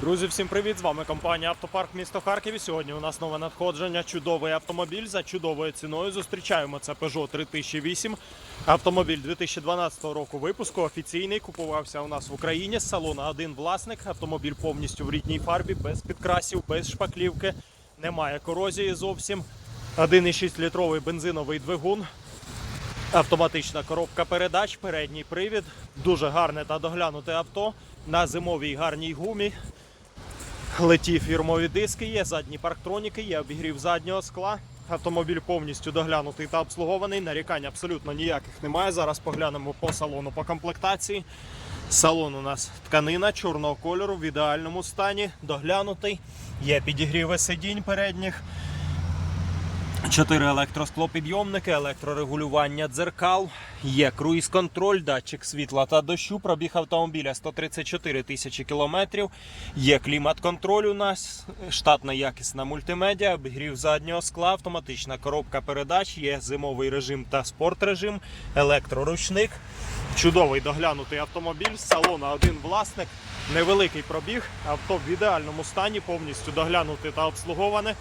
Друзі, всім привіт! З вами компанія Автопарк місто Харків. І Сьогодні у нас нове надходження. Чудовий автомобіль за чудовою ціною. Зустрічаємо це Peugeot 3008. Автомобіль 2012 року випуску. Офіційний купувався у нас в Україні з салона один власник. Автомобіль повністю в рідній фарбі, без підкрасів, без шпаклівки. Немає корозії зовсім. 1,6 літровий бензиновий двигун. Автоматична коробка передач, передній привід, дуже гарне та доглянуте авто на зимовій гарній гумі. Леті фірмові диски є, задні парктроніки, є обігрів заднього скла. Автомобіль повністю доглянутий та обслугований. Нарікань абсолютно ніяких немає. Зараз поглянемо по салону по комплектації. Салон у нас тканина чорного кольору в ідеальному стані, доглянутий. Є підігріви сидінь передніх. Чотири електросклопідйомники, електрорегулювання дзеркал, є круїз-контроль, датчик світла та дощу, пробіг автомобіля 134 тисячі кілометрів. Є клімат-контроль у нас, штатна якісна мультимедіа, обігрів заднього скла, автоматична коробка передач, є зимовий режим та спорт-режим, електроручник. Чудовий доглянутий автомобіль, з салона один власник, невеликий пробіг, авто в ідеальному стані, повністю доглянуте та обслуговане.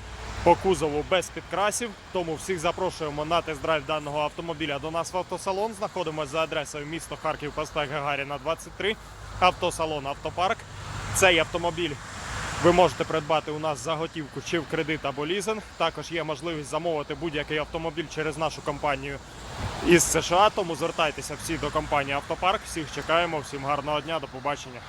По кузову без підкрасів, тому всіх запрошуємо на тест-драйв даного автомобіля до нас в автосалон. Знаходимося за адресою місто Харків, проспект Гагаріна 23, автосалон Автопарк. Цей автомобіль ви можете придбати у нас за готівку чи в кредит або лізинг. Також є можливість замовити будь-який автомобіль через нашу компанію із США. Тому звертайтеся всі до компанії Автопарк. Всіх чекаємо, всім гарного дня, до побачення.